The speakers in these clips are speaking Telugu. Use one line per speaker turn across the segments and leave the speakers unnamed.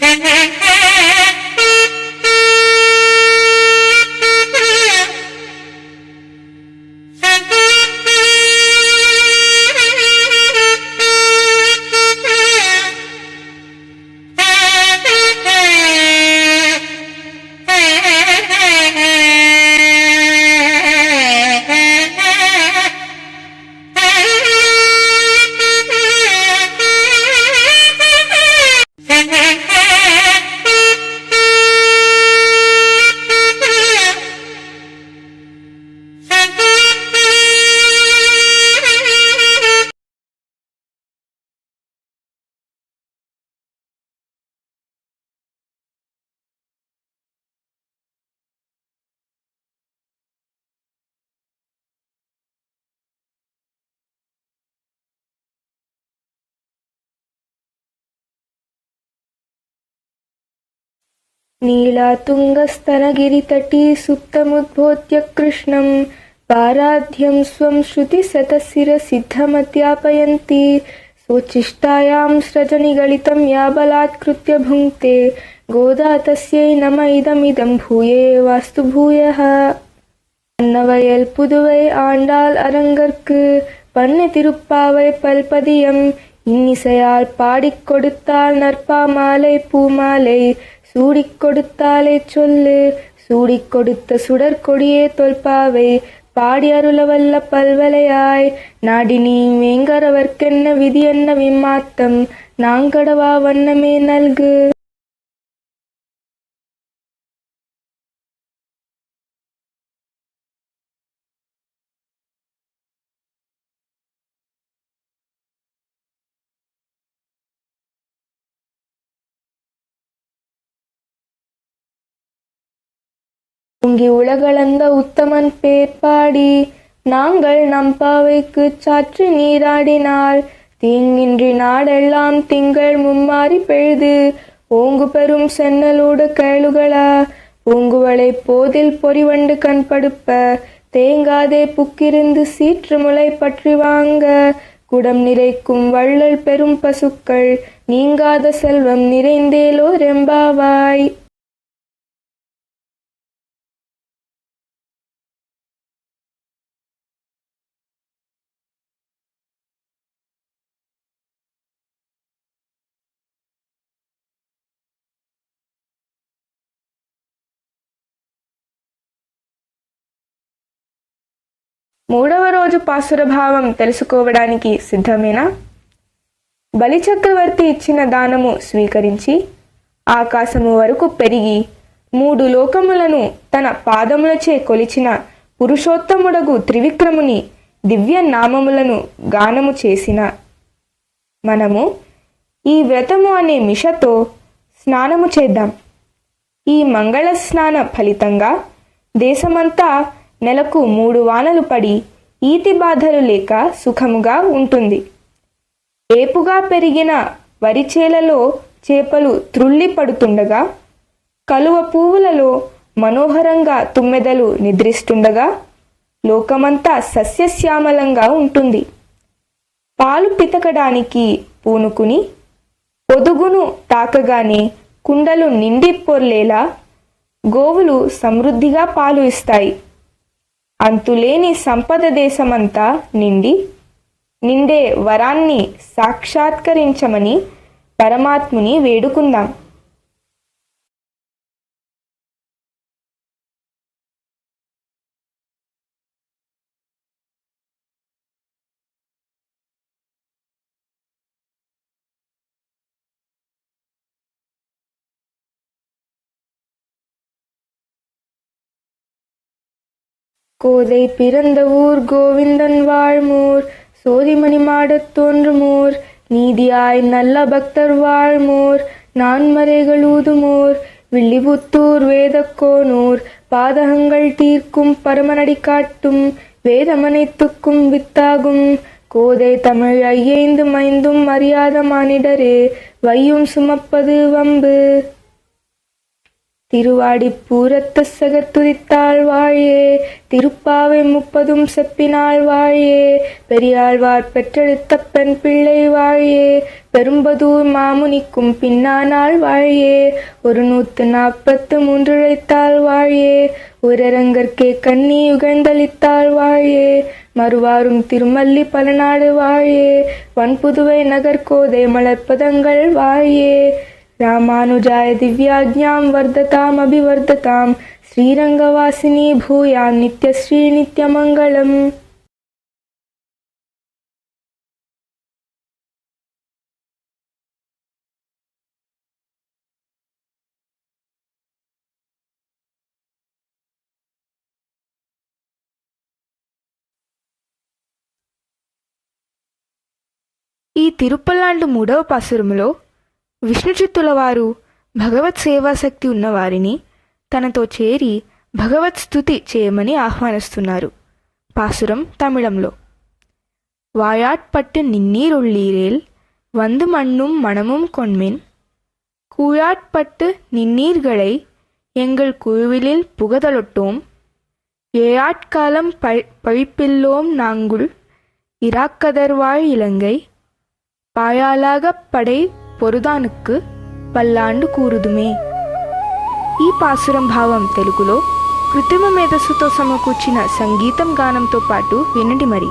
Hey, hey, hey! നീലാതുംഗസ്തനഗിരിതടീ സുപ്തമുദ്ബോധ്യ കൃഷ്ണം പാരാധ്യം സ്വം ശ്രുതിശതശിരസിദ്ധമധ്യാപയന്തി സ്വോച്ചിഷ്ടായാം സ്രജനിഗളിതം യാബലാത്കൃത്യ ഭുങ്ക്തെ ഗോദാ തസ്യൈ നമ ഇദമിദം ഭൂയേ വാസ്തു ഭൂയഃ അന്നവയൽ പുതുവൈ ആണ്ടാൾ അരങ്കർക്ക് പന്ന തിരുപ്പാവൈ പൽപതിയം இன்னிசையால் பாடிக்கொடுத்தாள் நற்பாமாலை பூமாலை சூடிக் கொடுத்தாலே சொல்லு சூடிக் கொடுத்த சுடற்கொடியே தொல்பாவை. பாடி அருளவல்ல பல்வலையாய். நாடி நீ வேங்கரவர்க்கென்ன விதி என்ன விம்மாத்தம்? நாங்கடவா வண்ணமே நல்கு. ஓங்கி உலகளந்த உத்தமன் பேர் பாடி நாங்கள் நம்பாவைக்குச் சாற்று நீராடினால் தீங்கின்றி நாடெல்லாம் திங்கள் மும்மாறி பெழுது ஓங்கு பெரும் சென்னலோடு கேளுகளா? பூங்குவளை போதில் பொறிவண்டு கண்படுப்ப தேங்காதே புக்கிருந்து சீற்று முளை பற்றி வாங்க குடம் நிறைக்கும் வள்ளல் பெரும் பசுக்கள் நீங்காத செல்வம் நிறைந்தேலோ ரெம்பாவாய் మూడవ రోజు పాసురభావం తెలుసుకోవడానికి సిద్ధమేనా? బలిచక్రవర్తి ఇచ్చిన దానము స్వీకరించి ఆకాశము వరకు పెరిగి మూడు లోకములను తన పాదములచే కొలిచిన పురుషోత్తముడగు త్రివిక్రముని దివ్య నామములను గానము చేసిన. మనము ఈ వ్రతము అనే మిషతో స్నానము చేద్దాం. ఈ మంగళ స్నాన ఫలితంగా దేశమంతా నెలకు మూడు వానలు పడి ఈతి బాధలు లేక సుఖముగా ఉంటుంది. ఏపుగా పెరిగిన వరిచేలలో చేపలు త్రుళ్ళి పడుతుండగా కలువ పువ్వులలో మనోహరంగా తుమ్మెదలు నిద్రిస్తుండగా లోకమంతా సస్యశ్యామలంగా ఉంటుంది. పాలు పితకడానికి పూనుకుని పొదుగును తాకగానే కుండలు నిండి పొర్లేలా గోవులు సమృద్ధిగా పాలు ఇస్తాయి. అంతులేని సంపద దేశమంతా నిండి నిండే వరాన్ని సాక్షాత్కరించమని పరమాత్ముని వేడుకుందాం. கோதை பிறந்த ஊர் கோவிந்தன் வாழ்மூர். சோதிமணி மாடத் தோன்றுமோர். நீதியாய் நல்ல பக்தர் வாழ்மோர். நான்மறைகள் ஊதுமோர். வில்லிபுத்தூர் வேதக்கோனூர் பாதகங்கள் தீர்க்கும் பரமனடி காட்டும். வேதமனைத்துக்கும் வித்தாகும். கோதை தமிழ் ஐயைந்து மைந்தும் அறியாத மானிடரே. வையும் சுமப்பது வம்பு. திருவாடி பூரத்து சகத்துதித்தாள் வாழே திருப்பாவை முப்பதும் செப்பினாள் வாழே பெரியாழ்வார் பெற்றெடுத்த பெண் பிள்ளை வாழே பெரும்பதூர் மாமுனிக்கும் பின்னானாள் வாழியே ஒரு நூத்து நாற்பத்து மூன்றுழைத்தாள் வாழியே ஒரரங்கற்கே கண்ணி உகழ்ந்தளித்தாள் வாழியே மறுவாரும் திருமல்லி பலநாடு வாழியே வன்புதுவை நகர்கோதை மலர்ப்பதங்கள் வாழியே రామానుజాయ దివ్యాజ్ఞాం వర్ధతాం అభివర్ధతాం శ్రీరంగవాసిని భూయా నిత్యశ్రీ నిత్యమంగళం ఈ తిరుప్పలాండు మూడవ పాసురములో విష్ణుచిత్తుల వారు భగవత్ సేవాశక్తి ఉన్నవారిని తనతో చేరి భగవత్ స్థుతి చేయమని ఆహ్వానిస్తున్నారు పాసురం తమిళంలో வாயாட்பட்டு நின்னீருள்ளீரேல் வந்து மண்ணும் மணமும் கொண்மின் கூழாட்பட்டு நின்னீர்களை எங்கள் குழுவிலில் புகதலொட்டோம் ஏழாட்காலம் பழி பழிப்பில்லோம் நாங்குள் இராக்கதர்வாழ் இலங்கை పాయాలాగ పడై పొరుదానుక్కు పల్లాండు కూరుదుమే. ఈ పాసురం భావం తెలుగులో కృత్రిమ మేధస్సుతో సమకూర్చిన సంగీతం గానంతో పాటు వినండి మరి.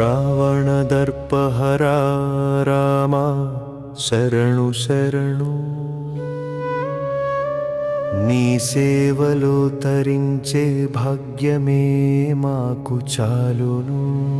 రావణదర్పహరా రామా శరణు శరణు సేవలో తరించే భాగ్యమే మాకు చాలును.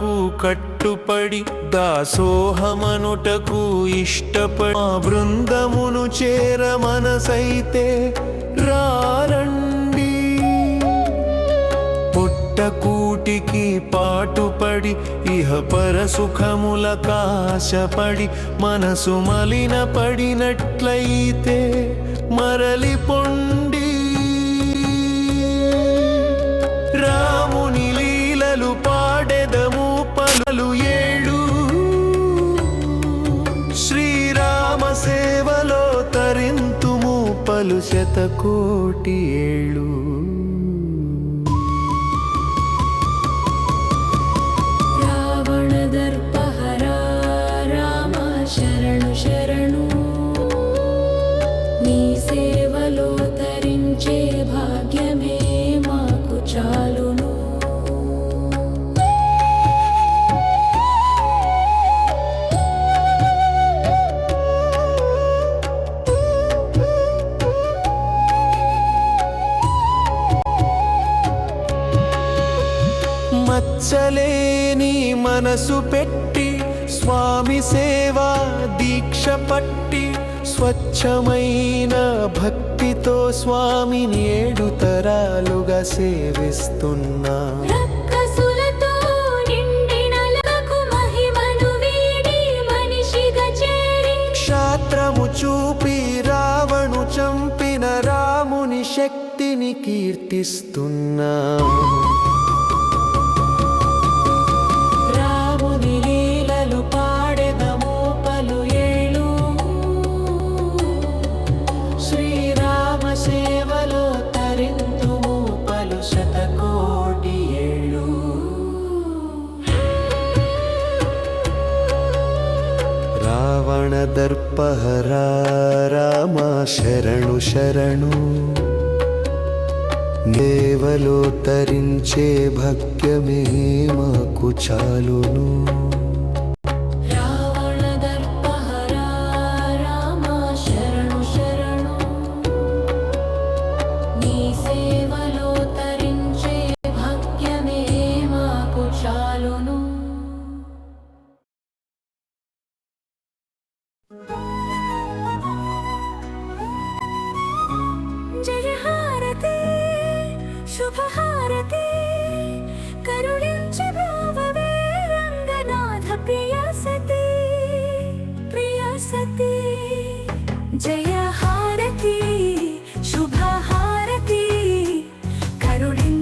మాటకు కట్టుపడి దాసోహమనుటకు ఇష్టపడి మా బృందమును చేర మనసైతే రారండి. పుట్టకూటికి పాటుపడి ఇహ పర సుఖముల కాశపడి మనసు మలిన పడినట్లయితే మరలి పొండి పలు శతకోటి మనసు పెట్టి స్వామి సేవా దీక్ష పట్టి స్వచ్ఛమైన భక్తితో స్వామిని ఏడు తరాలుగా సేవిస్తున్నా. క్షాత్రము చూపి రావణు చంపిన రాముని శక్తిని కీర్తిస్తున్నా. రావణ దర్పహరా రామ శరణు. శరణు దేవలో తరించే భక్యమే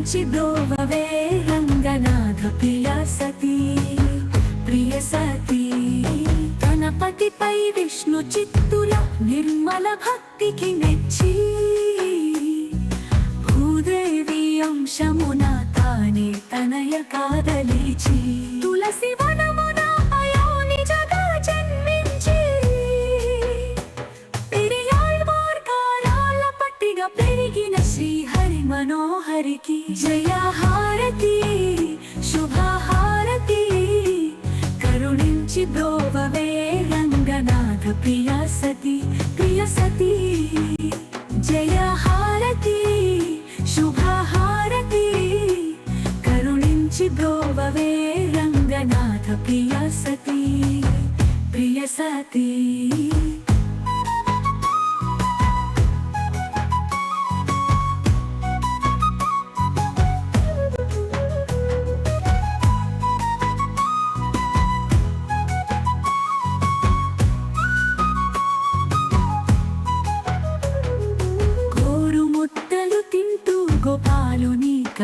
కరుణించి బ్రోవవే రంగనాథ ప్రియ సతి ప్రియ సతి. గణపతిపై విష్ణు చిత్తుల నిర్మల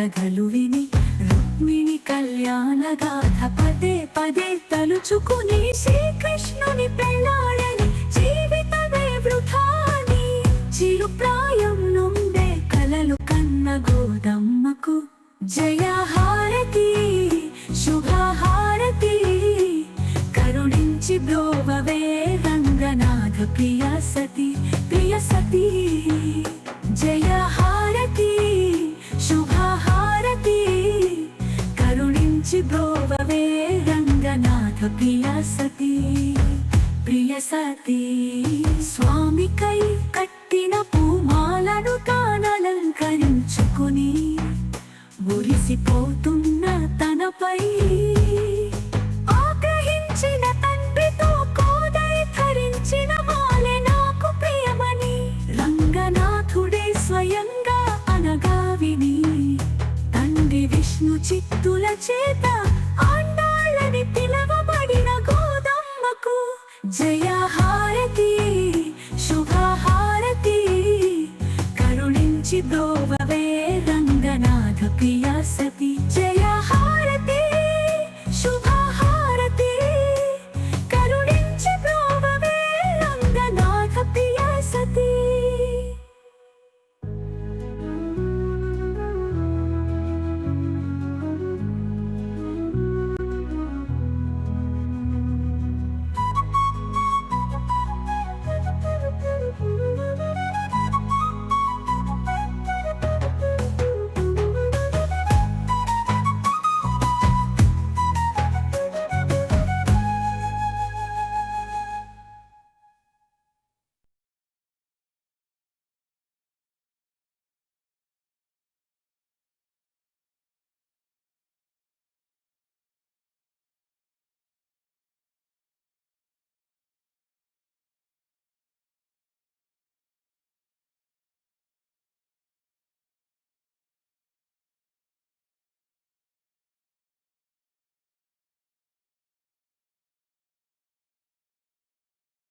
కథలు విని రుక్మిణి కళ్యాణ గాథ పదే పదే తలుచుకుని శ్రీకృష్ణుని పెళ్ళాడని జీవితమే వృధాని చిరు ప్రాయం నుండే కలలు కన్న గోదమ్మకు జయహారతి శుభహారతి కరుణించి బ్రోవవే రంగనాథ ప్రియ సతి ప్రియ సతి. జయ బ్రోవవే రంగనాథ ప్రియ సతీ ప్రియ సతి స్వామికై కట్టిన పూమాలను తానలంకరించుకుని మురిసిపోతున్న తనపై గోదమ్మకు జయ